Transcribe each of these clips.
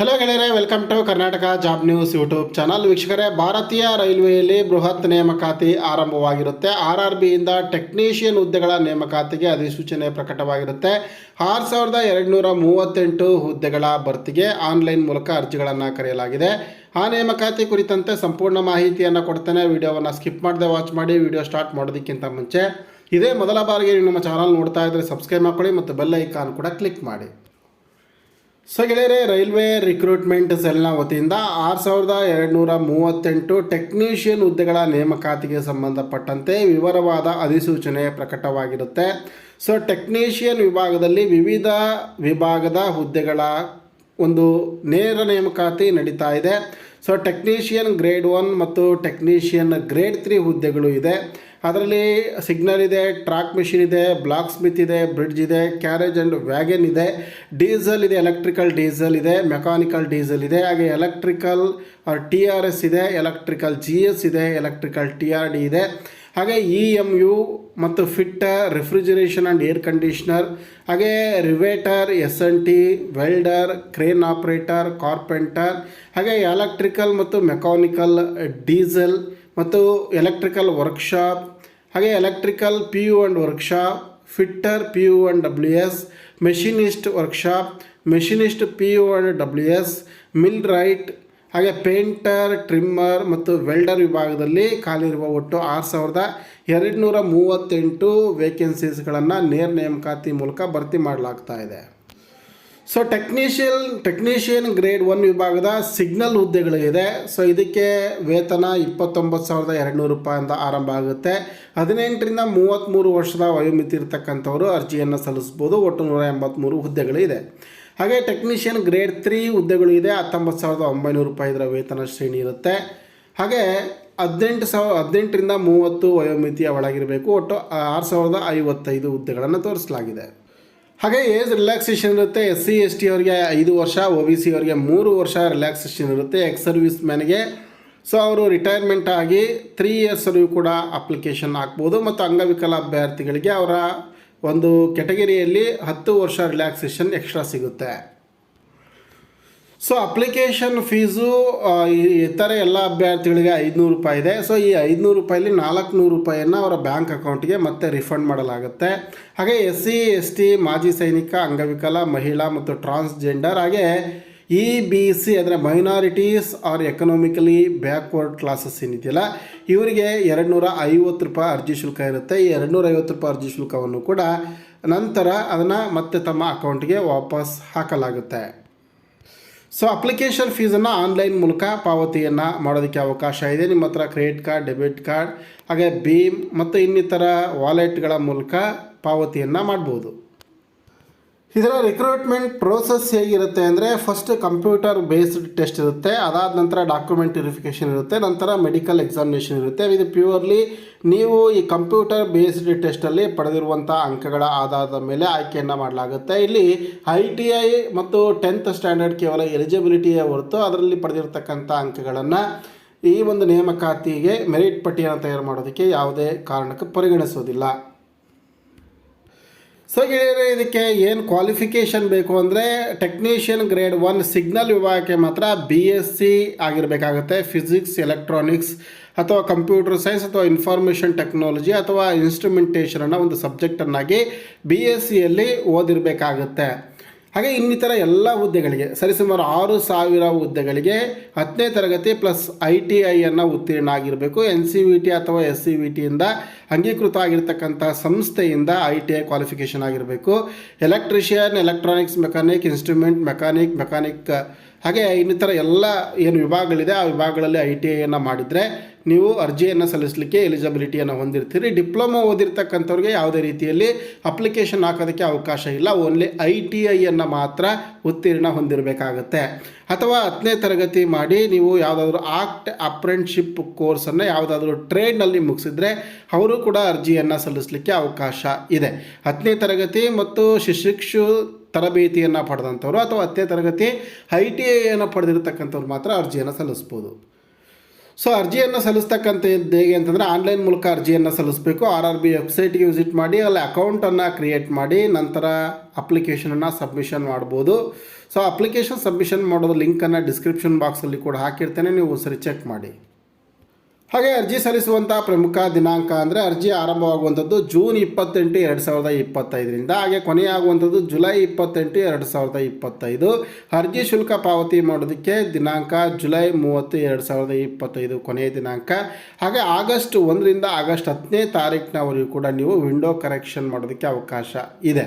Hello ಗೆಳೆಯರೇ welcome to Karnataka job news YouTube channel ವೀಕ್ಷಕರೇ, ಭಾರತೀಯ ರೈಲ್ವೆಯಲ್ಲಿ ಬೃಹತ್ ನೇಮಕಾತಿ ಆರಂಭವಾಗಿರುತ್ತೆ. ಆರ್ ಆರ್ ಬಿಯಿಂದ ಟೆಕ್ನಿಷಿಯನ್ ಹುದ್ದೆಗಳ ನೇಮಕಾತಿಗೆ ಅಧಿಸೂಚನೆ ಪ್ರಕಟವಾಗಿರುತ್ತೆ. ಆರು ಸಾವಿರದ ಎರಡುನೂರ ಮೂವತ್ತೆಂಟು ಹುದ್ದೆಗಳ ಭರ್ತಿಗೆ ಆನ್ಲೈನ್ ಮೂಲಕ ಅರ್ಜಿಗಳನ್ನು ಕರೆಯಲಾಗಿದೆ. ಆ ನೇಮಕಾತಿ ಕುರಿತಂತೆ ಸಂಪೂರ್ಣ ಮಾಹಿತಿಯನ್ನು ಕೊಡ್ತೇನೆ. ವಿಡಿಯೋವನ್ನು ಸ್ಕಿಪ್ ಮಾಡದೆ ವಾಚ್ ಮಾಡಿ, ವಿಡಿಯೋ ಸ್ಟಾರ್ಟ್ ಮಾಡೋದಕ್ಕಿಂತ ಮುಂಚೆ ಇದೇ ಮೊದಲ ಬಾರಿಗೆ ನೀವು ನಮ್ಮ ಚಾನಲ್ ನೋಡ್ತಾ ಇದ್ದರೆ ಸಬ್ಸ್ಕ್ರೈಬ್ ಮಾಡ್ಕೊಳ್ಳಿ ಮತ್ತು ಬೆಲ್ ಐಕಾನ್ ಕೂಡ ಕ್ಲಿಕ್ ಮಾಡಿ. ಸೊ ಗೆಳೆಯರೆ, ರೈಲ್ವೆ ರಿಕ್ರೂಟ್ಮೆಂಟ್ ಸೆಲ್ನ ವತಿಯಿಂದ ಆರು ಸಾವಿರದ ಎರಡುನೂರ ಮೂವತ್ತೆಂಟು ಟೆಕ್ನಿಷಿಯನ್ ಹುದ್ದೆಗಳ ನೇಮಕಾತಿಗೆ ಸಂಬಂಧಪಟ್ಟಂತೆ ವಿವರವಾದ ಅಧಿಸೂಚನೆ ಪ್ರಕಟವಾಗಿರುತ್ತೆ. ಸೊ ಟೆಕ್ನಿಷಿಯನ್ ವಿಭಾಗದಲ್ಲಿ ವಿವಿಧ ವಿಭಾಗದ ಹುದ್ದೆಗಳ ಒಂದು ನೇರ ನೇಮಕಾತಿ ನಡೀತಾ ಇದೆ. ಸೊ ಟೆಕ್ನಿಷಿಯನ್ ಗ್ರೇಡ್ ಒನ್ ಮತ್ತು ಟೆಕ್ನಿಷಿಯನ್ ಗ್ರೇಡ್ ತ್ರೀ ಹುದ್ದೆಗಳು ಇದೆ. ಅದರಲ್ಲಿ ಸಿಗ್ನಲ್ ಇದೆ, ಟ್ರ್ಯಾಕ್ ಮಿಷಿನ್ ಇದೆ, ಬ್ಲಾಕ್ ಸ್ಮಿತ್ ಇದೆ, ಬ್ರಿಡ್ಜ್ ಇದೆ, ಕ್ಯಾರೇಜ್ ಆ್ಯಂಡ್ ವ್ಯಾಗನ್ ಇದೆ, ಡೀಸೆಲ್ ಇದೆ, ಎಲೆಕ್ಟ್ರಿಕಲ್ ಡೀಸೆಲ್ ಇದೆ ಮೆಕಾನಿಕಲ್ ಡೀಸೆಲ್ ಇದೆ, ಹಾಗೆ ಎಲೆಕ್ಟ್ರಿಕಲ್ ಟಿ ಆರ್ ಎಸ್ ಇದೆ, ಎಲೆಕ್ಟ್ರಿಕಲ್ ಜಿ ಎಸ್ ಇದೆ, ಎಲೆಕ್ಟ್ರಿಕಲ್ ಟಿ ಆರ್ ಡಿ ಇದೆ. ಹಾಗೆ ಇ ಎಂ ಯು ಮತ್ತು fitter, refrigeration and air conditioner, ಹಾಗೆ riveter, S N T, welder, crane operator, carpenter, ಹಾಗೆ ಎಲೆಕ್ಟ್ರಿಕಲ್ ಮತ್ತು ಮೆಕಾನಿಕಲ್ ಡೀಸೆಲ್ ಮತ್ತು ಎಲೆಕ್ಟ್ರಿಕಲ್ ವರ್ಕ್ಶಾಪ್ ಹಾಗೆ electrical P U and workshop fitter P U and W S machinist workshop machinist P U and W S millwright ಹಾಗೆ painter trimmer ಮತ್ತು welder ವಿಭಾಗದಲ್ಲಿ ಖಾಲಿರುವ ಒಟ್ಟು ಆರು ಸಾವಿರದ ಎರಡುನೂರ ಮೂವತ್ತೆಂಟು ವೇಕೆನ್ಸೀಸ್ಗಳನ್ನು ನೇರ ನೇಮಕಾತಿ ಮೂಲಕ ಭರ್ತಿ ಮಾಡಲಾಗ್ತಾ ಇದೆ. So technician technician grade one ವಿಭಾಗದ ಸಿಗ್ನಲ್ ಹುದ್ದೆಗಳಿದೆ ಸೊ ಇದಕ್ಕೆ ವೇತನ ಇಪ್ಪತ್ತೊಂಬತ್ತು ಸಾವಿರದ ಎರಡುನೂರು ರೂಪಾಯಿಂದ ಆರಂಭ ಆಗುತ್ತೆ. ಹದಿನೆಂಟರಿಂದ ಮೂವತ್ತ್ಮೂರು ವರ್ಷದ ವಯೋಮಿತಿ ಇರತಕ್ಕಂಥವರು ಅರ್ಜಿಯನ್ನು ಸಲ್ಲಿಸ್ಬೋದು. ಒಟ್ಟು ನೂರ ಎಂಬತ್ತ್ಮೂರು ಹುದ್ದೆಗಳಿದೆ. ಹಾಗೆ ಟೆಕ್ನಿಷಿಯನ್ ಗ್ರೇಡ್ ತ್ರೀ ಹುದ್ದೆಗಳು ಇದೆ ಹತ್ತೊಂಬತ್ತು ಸಾವಿರದ ಒಂಬೈನೂರು ರೂಪಾಯಿ ಇದರ ವೇತನ ಶ್ರೇಣಿ ಇರುತ್ತೆ. ಹಾಗೆ ಹದಿನೆಂಟು ಸಾವಿರ, ಹದಿನೆಂಟರಿಂದ ಮೂವತ್ತು ವಯೋಮಿತಿಯ ಒಳಗಿರಬೇಕು. ಒಟ್ಟು ಆರು ಸಾವಿರದ ಐವತ್ತೈದು ಹುದ್ದೆಗಳನ್ನು ತೋರಿಸಲಾಗಿದೆ. ಹಾಗೆ ಏಜ್ ರಿಲ್ಯಾಕ್ಸೇಷನ್ ಇರುತ್ತೆ. ಎಸ್ ಸಿ ಎಸ್ ಟಿ ಅವರಿಗೆ ಐದು ವರ್ಷ ಒ ಬಿ ಸಿ ಅವರಿಗೆ ಮೂರು ವರ್ಷ ರಿಲ್ಯಾಕ್ಸೇಷನ್ ಇರುತ್ತೆ ಎಕ್ಸ್ ಸರ್ವಿಸ್ ಮ್ಯಾನ್ಗೆ ಸೊ ಅವರು ರಿಟೈರ್ಮೆಂಟ್ ಆಗಿ ತ್ರೀ ಇಯರ್ಸ್ವರೆಗೂ ಕೂಡ ಅಪ್ಲಿಕೇಶನ್ ಹಾಕ್ಬೋದು ಮತ್ತು ಅಂಗವಿಕಲ ಅಭ್ಯರ್ಥಿಗಳಿಗೆ ಅವರ ಒಂದು ಕೆಟಗರಿಯಲ್ಲಿ ಹತ್ತು ವರ್ಷ ರಿಲ್ಯಾಕ್ಸೇಷನ್ ಎಕ್ಸ್ಟ್ರಾ ಸಿಗುತ್ತೆ. ಸೊ ಅಪ್ಲಿಕೇಶನ್ ಫೀಸು ಇತರ ಎಲ್ಲ ಅಭ್ಯರ್ಥಿಗಳಿಗೆ ಐದುನೂರು ರೂಪಾಯಿ ಇದೆ. ಸೊ ಈ ಐದುನೂರು ರೂಪಾಯಲ್ಲಿ ನಾಲ್ಕುನೂರು ರೂಪಾಯಿಯನ್ನು ಅವರ ಬ್ಯಾಂಕ್ ಅಕೌಂಟ್ಗೆ ಮತ್ತೆ ರಿಫಂಡ್ ಮಾಡಲಾಗುತ್ತೆ. ಹಾಗೆ ಎಸ್ ಸಿ, ಎಸ್ ಟಿ, ಮಾಜಿ ಸೈನಿಕ, ಅಂಗವಿಕಲ, ಮಹಿಳಾ ಮತ್ತು ಟ್ರಾನ್ಸ್ಜೆಂಡರ್ ಹಾಗೆ ಇ ಬಿ ಸಿ ಅಂದರೆ minorities or economically backward classes ಏನಿದೆಯಲ್ಲ ಇವರಿಗೆ ಎರಡು ನೂರ ಐವತ್ತು ರೂಪಾಯಿ ಅರ್ಜಿ ಶುಲ್ಕ ಇರುತ್ತೆ. ಈ ಎರಡು ನೂರ ಐವತ್ತು ರೂಪಾಯಿ ಅರ್ಜಿ ಶುಲ್ಕವನ್ನು ಕೂಡ ನಂತರ ಅದನ್ನು ಮತ್ತೆ ತಮ್ಮ ಅಕೌಂಟ್ಗೆ ವಾಪಸ್ ಹಾಕಲಾಗುತ್ತೆ. ಸೊ ಅಪ್ಲಿಕೇಶನ್ ಫೀಸನ್ನು ಆನ್ಲೈನ್ ಮೂಲಕ ಪಾವತಿಯನ್ನು ಮಾಡೋದಕ್ಕೆ ಅವಕಾಶ ಇದೆ. ನಿಮ್ಮ ಹತ್ರ ಕ್ರೆಡಿಟ್ ಕಾರ್ಡ್ ಡೆಬಿಟ್ ಕಾರ್ಡ್ ಹಾಗೆ ಭೀಮ್ ಮತ್ತು ಇನ್ನಿತರ ವಾಲೆಟ್ಗಳ ಮೂಲಕ ಪಾವತಿಯನ್ನು ಮಾಡ್ಬೋದು. ಇದರ ರಿಕ್ರೂಟ್ಮೆಂಟ್ ಪ್ರೋಸೆಸ್ ಹೇಗಿರುತ್ತೆ ಅಂದರೆ ಫಸ್ಟ್ ಕಂಪ್ಯೂಟರ್ ಬೇಸ್ಡ್ ಟೆಸ್ಟ್ ಇರುತ್ತೆ, ಅದಾದ ನಂತರ ಡಾಕ್ಯುಮೆಂಟ್ ವೆರಿಫಿಕೇಷನ್ ಇರುತ್ತೆ, ನಂತರ ಮೆಡಿಕಲ್ ಎಕ್ಸಾಮಿನೇಷನ್ ಇರುತ್ತೆ. ಇದು ಪ್ಯೂರ್ಲಿ ನೀವು ಈ ಕಂಪ್ಯೂಟರ್ ಬೇಸ್ಡ್ ಟೆಸ್ಟಲ್ಲಿ ಪಡೆದಿರುವಂಥ ಅಂಕಗಳ ಆಧಾರದ ಮೇಲೆ ಆಯ್ಕೆಯನ್ನು ಮಾಡಲಾಗುತ್ತೆ. ಇಲ್ಲಿ ಐ ಟಿ ಐ ಮತ್ತು ಟೆಂತ್ ಸ್ಟ್ಯಾಂಡರ್ಡ್ ಕೇವಲ ಎಲಿಜಿಬಿಲಿಟಿಯೇ ಹೊರತು ಅದರಲ್ಲಿ ಪಡೆದಿರತಕ್ಕಂಥ ಅಂಕಗಳನ್ನು ಈ ಒಂದು ನೇಮಕಾತಿಗೆ ಮೆರಿಟ್ ಪಟ್ಟಿಯನ್ನು ತಯಾರು ಮಾಡೋದಕ್ಕೆ ಯಾವುದೇ ಕಾರಣಕ್ಕೂ ಪರಿಗಣಿಸೋದಿಲ್ಲ. ಸೊ ಗೆಳೆಯರೆ, ಇದಕ್ಕೆ ಏನು ಕ್ವಾಲಿಫಿಕೇಷನ್ ಬೇಕು ಅಂದರೆ ಟೆಕ್ನಿಷಿಯನ್ ಗ್ರೇಡ್ ಒನ್ ಸಿಗ್ನಲ್ ವಿಭಾಗಕ್ಕೆ ಮಾತ್ರ ಬಿ ಎಸ್ ಸಿ ಆಗಿರಬೇಕಾಗುತ್ತೆ. ಫಿಸಿಕ್ಸ್ ಎಲೆಕ್ಟ್ರಾನಿಕ್ಸ್ ಅಥವಾ ಕಂಪ್ಯೂಟರ್ ಸೈನ್ಸ್ ಅಥವಾ ಇನ್ಫಾರ್ಮೇಷನ್ ಟೆಕ್ನಾಲಜಿ ಅಥವಾ ಇನ್ಸ್ಟ್ರೂಮೆಂಟೇಷನನ್ನು ಒಂದು ಸಬ್ಜೆಕ್ಟನ್ನಾಗಿ ಬಿ ಎಸ್ ಸಿಯಲ್ಲಿ ಓದಿರಬೇಕಾಗುತ್ತೆ. ಹಾಗೆ ಇನ್ನಿತರ ಎಲ್ಲ ಹುದ್ದೆಗಳಿಗೆ ಸರಿಸುಮಾರು ಆರು ಸಾವಿರ ಹುದ್ದೆಗಳಿಗೆ ಹತ್ತನೇ ತರಗತಿ ಪ್ಲಸ್ ಐ ಟಿ ಐಯನ್ನು ಉತ್ತೀರ್ಣ ಆಗಿರಬೇಕು. ಎನ್ ಸಿ ವಿ ಟಿ ಅಥವಾ ಎಸ್ ಸಿ ವಿ ಟಿಯಿಂದ ಅಂಗೀಕೃತ ಆಗಿರತಕ್ಕಂಥ ಸಂಸ್ಥೆಯಿಂದ ಐ ಟಿ ಐ ಕ್ವಾಲಿಫಿಕೇಷನ್ ಆಗಿರಬೇಕು. Electrician electronics mechanic instrument mechanic mechanic ಹಾಗೆ ಇನ್ನಿತರ ಎಲ್ಲ ಏನು ವಿಭಾಗಗಳಿದೆ, ಆ ವಿಭಾಗಗಳಲ್ಲಿ ಐ ಟಿ ಐಯನ್ನು ಮಾಡಿದರೆ ನೀವು ಅರ್ಜಿಯನ್ನು ಸಲ್ಲಿಸಲಿಕ್ಕೆ ಎಲಿಜಿಬಿಲಿಟಿಯನ್ನು ಹೊಂದಿರ್ತೀರಿ. ಡಿಪ್ಲೊಮಾ ಓದಿರ್ತಕ್ಕಂಥವ್ರಿಗೆ ಯಾವುದೇ ರೀತಿಯಲ್ಲಿ ಅಪ್ಲಿಕೇಶನ್ ಹಾಕೋದಕ್ಕೆ ಅವಕಾಶ ಇಲ್ಲ. ಓನ್ಲಿ ಐ ಟಿ ಐಯನ್ನು ಮಾತ್ರ ಉತ್ತೀರ್ಣ ಹೊಂದಿರಬೇಕಾಗತ್ತೆ. ಅಥವಾ ಹತ್ತನೇ ತರಗತಿ ಮಾಡಿ ನೀವು ಯಾವುದಾದ್ರೂ ಆಕ್ಟ್ ಅಪ್ರೆಂಟ್ಶಿಪ್ ಕೋರ್ಸನ್ನು ಯಾವುದಾದ್ರೂ ಟ್ರೇಡ್ನಲ್ಲಿ ಮುಗಿಸಿದ್ರೆ ಅವರು ಕೂಡ ಅರ್ಜಿಯನ್ನು ಸಲ್ಲಿಸಲಿಕ್ಕೆ ಅವಕಾಶ ಇದೆ. ಹತ್ತನೇ ತರಗತಿ ಮತ್ತು ಶಿಶಿಕ್ಷು ತರಬೇತಿಯನ್ನು ಪಡೆದಂಥವ್ರು ಅಥವಾ ಹತ್ತನೇ ತರಗತಿ ಐ ಟಿ ಐಯನ್ನು ಪಡೆದಿರ್ತಕ್ಕಂಥವ್ರು ಮಾತ್ರ ಅರ್ಜಿಯನ್ನು ಸಲ್ಲಿಸ್ಬೋದು. ಸೊ ಅರ್ಜಿಯನ್ನು ಸಲ್ಲಿಸ್ತಕ್ಕಂಥದ್ದು ಹೇಗೆ ಅಂತಂದರೆ ಆನ್ಲೈನ್ ಮೂಲಕ ಅರ್ಜಿಯನ್ನು ಸಲ್ಲಿಸಬೇಕು. ಆರ್ ಆರ್ ಬಿ ವೆಬ್ಸೈಟ್ಗೆ ವಿಸಿಟ್ ಮಾಡಿ, ಅಲ್ಲಿ ಅಕೌಂಟನ್ನು ಕ್ರಿಯೇಟ್ ಮಾಡಿ, ನಂತರ ಅಪ್ಲಿಕೇಶನನ್ನು ಸಬ್ಮಿಷನ್ ಮಾಡ್ಬೋದು. ಸೊ ಅಪ್ಲಿಕೇಶನ್ ಸಬ್ಮಿಷನ್ ಮಾಡೋದು ಲಿಂಕನ್ನು ಡಿಸ್ಕ್ರಿಪ್ಷನ್ ಬಾಕ್ಸಲ್ಲಿ ಕೂಡ ಹಾಕಿರ್ತೇನೆ, ನೀವು ಸರಿ ಚೆಕ್ ಮಾಡಿ. ಹಾಗೆ ಅರ್ಜಿ ಸಲ್ಲಿಸುವಂಥ ಪ್ರಮುಖ ದಿನಾಂಕ ಅಂದರೆ ಅರ್ಜಿ ಆರಂಭವಾಗುವಂಥದ್ದು ಜೂನ್ ಇಪ್ಪತ್ತೆಂಟು ಎರಡು ಸಾವಿರದ ಇಪ್ಪತ್ತೈದರಿಂದ, ಹಾಗೆ ಕೊನೆಯಾಗುವಂಥದ್ದು ಜುಲೈ ಇಪ್ಪತ್ತೆಂಟು ಎರಡು ಸಾವಿರದ ಇಪ್ಪತ್ತೈದು. ಅರ್ಜಿ ಶುಲ್ಕ ಪಾವತಿ ಮಾಡೋದಕ್ಕೆ ದಿನಾಂಕ ಜುಲೈ ಮೂವತ್ತು ಎರಡು ಸಾವಿರದ ಇಪ್ಪತ್ತೈದು ಕೊನೆಯ ದಿನಾಂಕ. ಹಾಗೆ ಆಗಸ್ಟ್ ಒಂದರಿಂದ ಆಗಸ್ಟ್ ಹತ್ತನೇ ತಾರೀಕಿನವರೆಗೂ ಕೂಡ ನೀವು ವಿಂಡೋ ಕರೆಕ್ಷನ್ ಮಾಡೋದಕ್ಕೆ ಅವಕಾಶ ಇದೆ.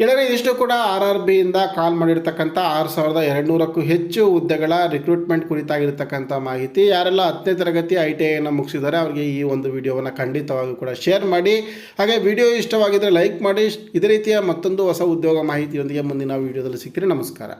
ಗೆಳೆಯರೆ ಇದಿಷ್ಟು ಕೂಡ ಆರ್ ಆರ್ ಬಿಯಿಂದ ಕಾಲ್ ಮಾಡಿರ್ತಕ್ಕಂಥ ಆರು ಸಾವಿರದ ಎರಡುನೂರಕ್ಕೂ ಹೆಚ್ಚು ಹುದ್ದೆಗಳ ರಿಕ್ರೂಟ್ಮೆಂಟ್ ಕುರಿತಾಗಿರ್ತಕ್ಕಂಥ ಮಾಹಿತಿ. ಯಾರೆಲ್ಲ ಹತ್ತನೇ ತರಗತಿ ಐ ಟಿ ಐಯನ್ನು ಮುಗಿಸಿದ್ದಾರೆ, ಅವರಿಗೆ ಈ ಒಂದು ವಿಡಿಯೋವನ್ನು ಖಂಡಿತವಾಗಿಯೂ ಕೂಡ ಶೇರ್ ಮಾಡಿ. ಹಾಗೆ ವಿಡಿಯೋ ಇಷ್ಟವಾಗಿದ್ದರೆ ಲೈಕ್ ಮಾಡಿ. ಇದೇ ರೀತಿಯ ಮತ್ತೊಂದು ಹೊಸ ಉದ್ಯೋಗ ಮಾಹಿತಿಯೊಂದಿಗೆ ಮುಂದಿನ ವಿಡಿಯೋದಲ್ಲಿ ಸಿಕ್ಕರೆ ನಮಸ್ಕಾರ.